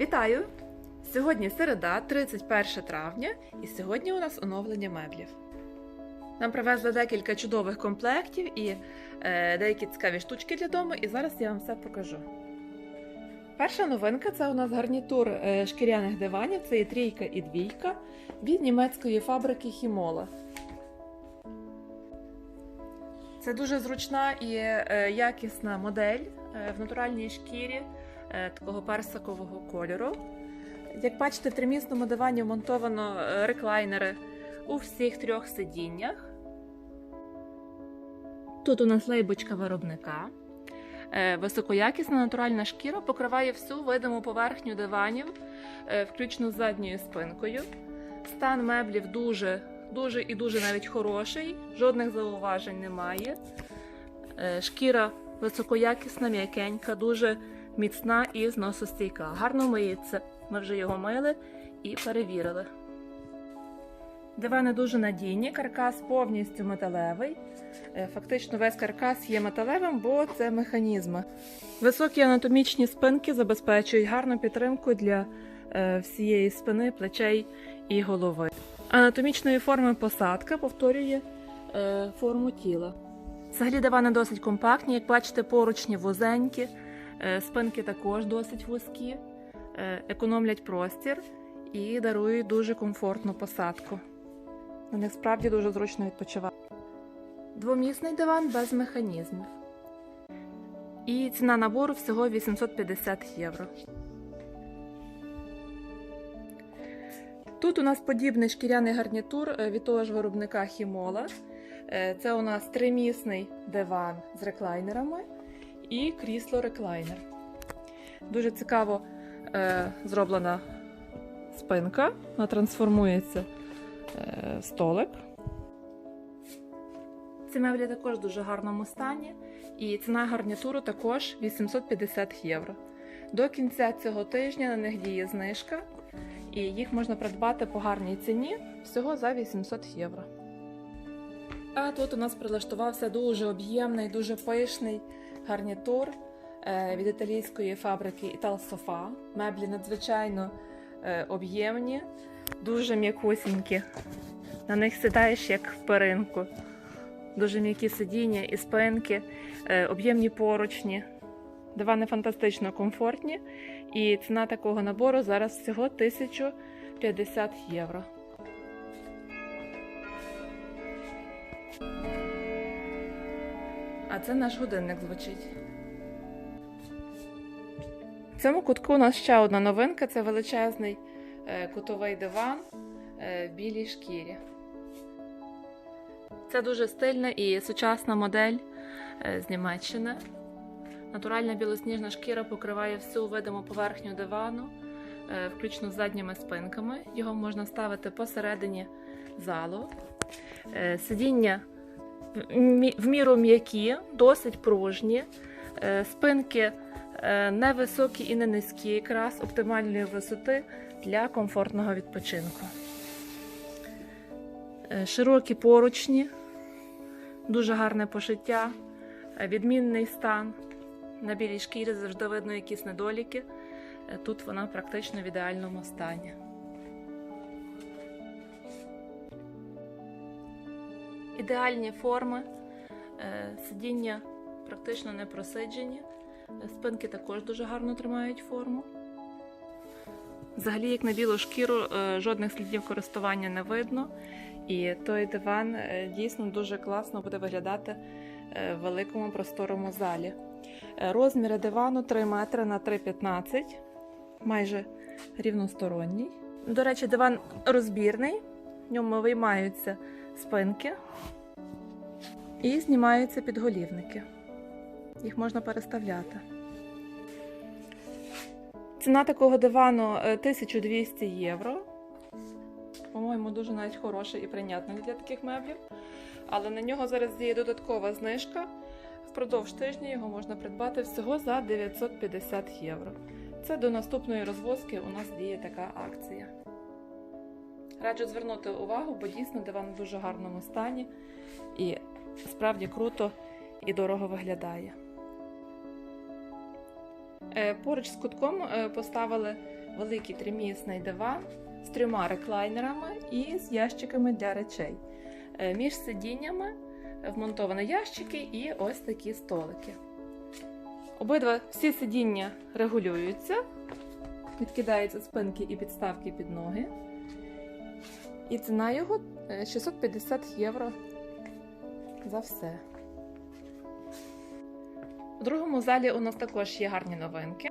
Вітаю! Сьогодні середа, 31 травня, і сьогодні у нас оновлення меблів. Нам привезли декілька чудових комплектів і е, деякі цікаві штучки для дому, і зараз я вам все покажу. Перша новинка це у нас гарнітур е, шкіряних диванів, це є трійка і двійка від німецької фабрики Хімола. Це дуже зручна і е, якісна модель е, в натуральній шкірі такого персикового кольору. Як бачите, в тримісному дивані вмонтовано е, реклайнери у всіх трьох сидіннях. Тут у нас лейбочка виробника. Е, Високоякісна натуральна шкіра покриває всю видиму поверхню диванів, е, включно з задньою спинкою. Стан меблів дуже, дуже і дуже навіть хороший, жодних зауважень немає. Е, Шкіра високоякісна, м'якенька, дуже міцна і зносостійка. Гарно миється. Ми вже його мили і перевірили. Дивани дуже надійні, каркас повністю металевий. Е, Фактично весь каркас є металевим, бо це механізми. Високі анатомічні спинки забезпечують гарну підтримку для е, всієї спини, плечей і голови. Анатомічної форми посадка повторює е, форму тіла. Взагалі дивани досить компактні, як бачите, поручні вузенькі, спинки також досить вузькі, е, економлять простір і дарують дуже комфортну посадку. На них справді дуже зручно відпочивати. Двомісний диван без механізмів. І ціна набору всього 850 євро. Тут у нас подібний шкіряний гарнітур е, від того ж виробника Хімола. Е, Це у нас тримісний диван з реклайнерами і крісло-реклайнер. Дуже цікаво е, зроблена спинка. Вона трансформується е, столик. Ці меблі також в дуже гарному стані, і ціна гарнітуру також 850 євро. До кінця цього тижня на них діє знижка, і їх можна придбати по гарній ціні всього за 800 євро. А тут у нас прилаштувався дуже об'ємний, дуже пишний гарнітур е, від італійської фабрики Ital Sofa. Меблі надзвичайно е, об'ємні, дуже м'якусінькі. На них сідаєш як в перинку. Дуже м'які сидіння і спинки, е, об'ємні поручні. Дивани фантастично комфортні. І ціна такого набору зараз всього 1050 євро. Це наш годинник звучить. В цьому кутку у нас ще одна новинка це величезний е, кутовий диван е, в білій шкірі. Це дуже стильна і сучасна модель е, з Німеччини. Натуральна білосніжна шкіра покриває всю видиму поверхню дивану, включно з задніми спинками. Його можна ставити посередині залу. Сидіння в міру м'які, досить пружні. Е, Спинки е, не високі і не низькі, якраз оптимальної висоти для комфортного відпочинку. Е, Широкі поручні, дуже гарне пошиття, відмінний стан. На білій шкірі завжди видно якісь недоліки. Тут вона практично в ідеальному стані. Ідеальні форми, е, сидіння практично не просиджені, е, спинки також дуже гарно тримають форму. Взагалі, як на білу шкіру, е, жодних слідів користування не видно. І той диван дійсно дуже класно буде виглядати в великому просторому залі. Розміри дивану 3 метри на 3,15, майже рівносторонній. До речі, диван розбірний, в ньому виймаються спинки і знімаються підголівники. Їх можна переставляти. Ціна такого дивану е, 1200 євро. По-моєму, дуже навіть хороший і прийнятний для таких меблів. Але на нього зараз діє додаткова знижка. Впродовж тижня його можна придбати всього за 950 євро. Це до наступної розвозки у нас діє така акція. Раджу звернути увагу, бо дійсно диван в дуже гарному стані і справді круто і дорого виглядає. Е, Поруч з кутком е, поставили великий тримісний диван з трьома реклайнерами і з ящиками для речей. Е, Між сидіннями вмонтовані ящики і ось такі столики. Обидва всі сидіння регулюються, відкидаються спинки і підставки під ноги. І ціна його е, 650 євро за все. У другому залі у нас також є гарні новинки.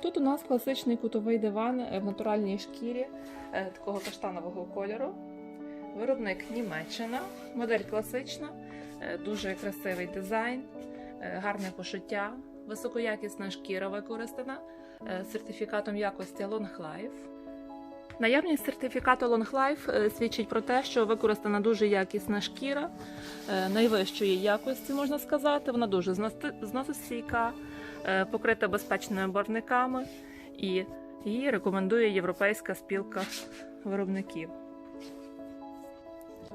Тут у нас класичний кутовий диван е, в натуральній шкірі е, такого каштанового кольору. Виробник Німеччина, модель класична, е, дуже красивий дизайн, е, гарне пошиття, високоякісна шкіра використана е, сертифікатом якості Long Life. Наявність сертифікату Long Life е, свідчить про те, що використана дуже якісна шкіра е, найвищої якості, можна сказати. Вона дуже зносостійка, е, покрита безпечними барвниками і її рекомендує Європейська спілка виробників.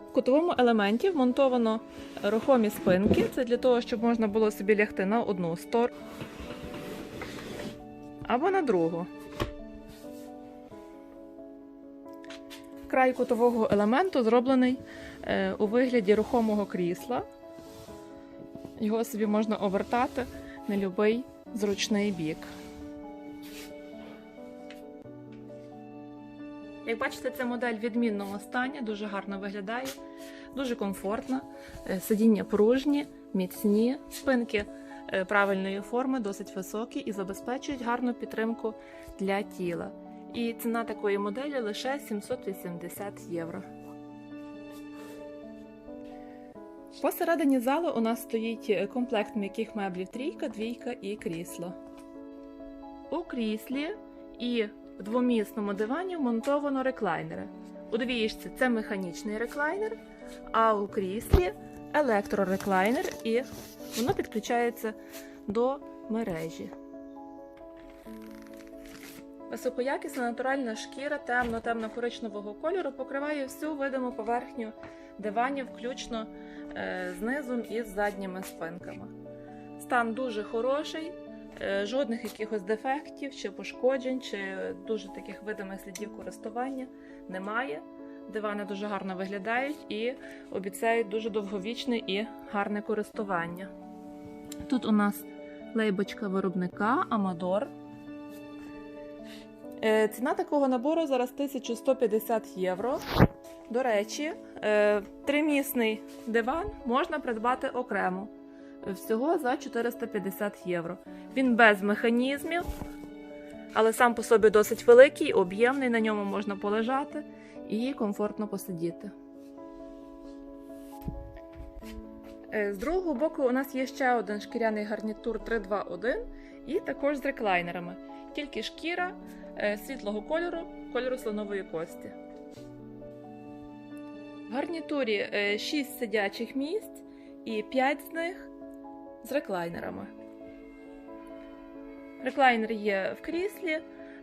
В кутовому елементі вмонтовано рухомі спинки. Це для того, щоб можна було собі лягти на одну сторону або на другу. Край кутового елементу зроблений е, у вигляді рухомого крісла. Його собі можна обертати на будь-який зручний бік. Як бачите, це модель в відмінному стані, дуже гарно виглядає, дуже комфортна. Е, Сидіння пружні, міцні, спинки е, правильної форми, досить високі і забезпечують гарну підтримку для тіла. І ціна такої моделі лише 780 євро. Посередині залу у нас стоїть комплект м'яких меблів трійка, двійка і крісло. У кріслі і в двомісному дивані вмонтовано реклайнери. У двієчці це механічний реклайнер, а у кріслі електрореклайнер, і воно підключається до мережі. Високоякісна натуральна шкіра темно-темно-коричневого кольору покриває всю видиму поверхню диванів, включно е, з низом і з задніми спинками. Стан дуже хороший, е, жодних якихось дефектів чи пошкоджень, чи дуже таких видимих слідів користування немає. Дивани дуже гарно виглядають і обіцяють дуже довговічне і гарне користування. Тут у нас лейбочка виробника Амадор. Е, Ціна такого набору зараз 1150 євро. До речі, е, тримісний диван можна придбати окремо. Всього за 450 євро. Він без механізмів, але сам по собі досить великий, об'ємний, на ньому можна полежати і комфортно посидіти. Е, З другого боку у нас є ще один шкіряний гарнітур 321 і також з реклайнерами. Тільки шкіра світлого кольору, кольору слонової кості. В гарнітурі 6 сидячих місць і 5 з них з реклайнерами. Реклайнер є в кріслі,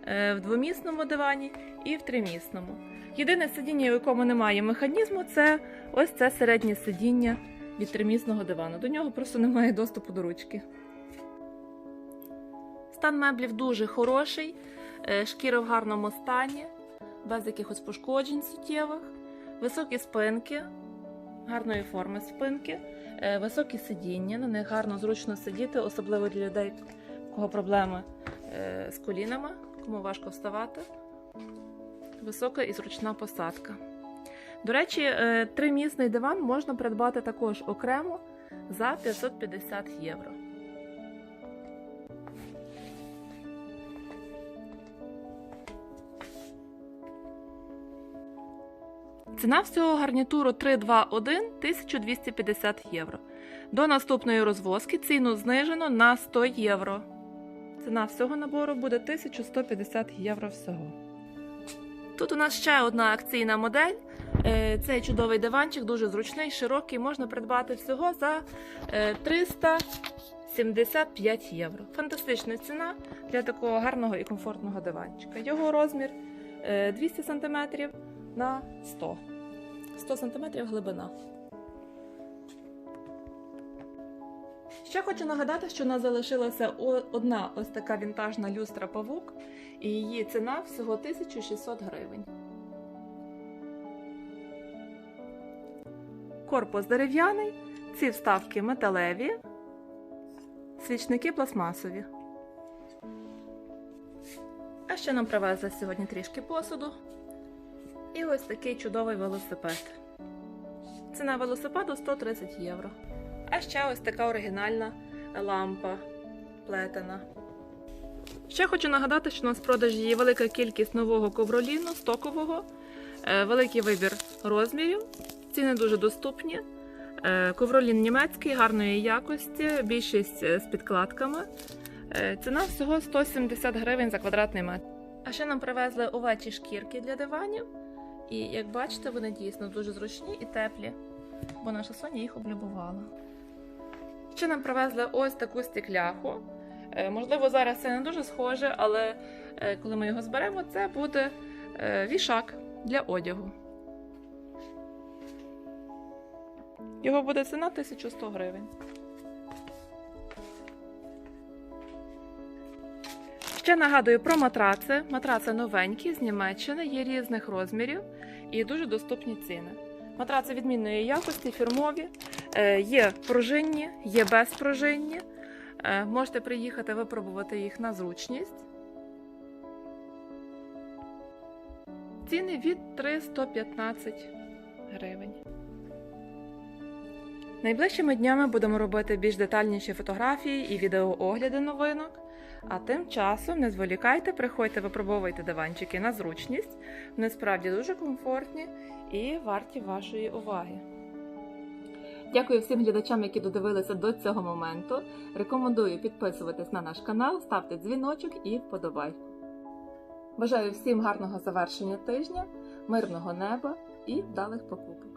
е, в двомісному дивані і в тримісному. Єдине сидіння, у якому немає механізму, це ось це середнє сидіння від тримісного дивану. До нього просто немає доступу до ручки. Стан меблів дуже хороший, е, шкіра в гарному стані, без якихось пошкоджень суттєвих, високі спинки, гарної форми спинки, е, високі сидіння, на них гарно зручно сидіти, особливо для людей, у кого проблеми е, з колінами, кому важко вставати. Висока і зручна посадка. До речі, е, тримісний диван можна придбати також окремо за 550 євро. Ціна всього гарнітуру 321 1250 євро. До наступної розвозки ціну знижено на 100 євро. Ціна всього набору буде 1150 євро всього. Тут у нас ще одна акційна модель. Е, Цей чудовий диванчик, дуже зручний, широкий, можна придбати всього за е, 375 євро. Фантастична ціна для такого гарного і комфортного диванчика. Його розмір е, 200 см на 100 100 см глибина. Ще хочу нагадати, що у нас залишилася одна ось така вінтажна люстра павук, і її ціна всього 1600 гривень. Корпус дерев'яний, ці вставки металеві, свічники пластмасові. А ще нам привезли сьогодні трішки посуду. І ось такий чудовий велосипед. Ціна велосипеду 130 євро. А ще ось така оригінальна лампа плетена. Ще хочу нагадати, що у нас в продажі є велика кількість нового ковроліну, стокового, е, великий вибір розмірів, ціни дуже доступні. Е, Ковролін німецький, гарної якості, більшість е, з підкладками. Ціна всього 170 гривень за квадратний метр. А ще нам привезли овечі шкірки для диванів. І як бачите, вони дійсно дуже зручні і теплі, бо наша Соня їх облюбувала. Ще нам привезли ось таку стекляху. Е, Можливо, зараз це не дуже схоже, але е, коли ми його зберемо, це буде е, вішак для одягу. Його буде ціна 1100 гривень. Ще нагадую про матраци. Матраци новенькі з Німеччини, є різних розмірів і дуже доступні ціни. Матраци відмінної якості, фірмові, е, є пружинні, є безпружинні. Е, Можете приїхати випробувати їх на зручність. Ціни від 315 гривень. Найближчими днями будемо робити більш детальніші фотографії і відеоогляди новинок. А тим часом не зволікайте, приходьте, випробовуйте диванчики на зручність. Вони справді дуже комфортні і варті вашої уваги. Дякую всім глядачам, які додивилися до цього моменту. Рекомендую підписуватись на наш канал, ставте дзвіночок і вподобайку. Бажаю всім гарного завершення тижня, мирного неба і вдалих покупок.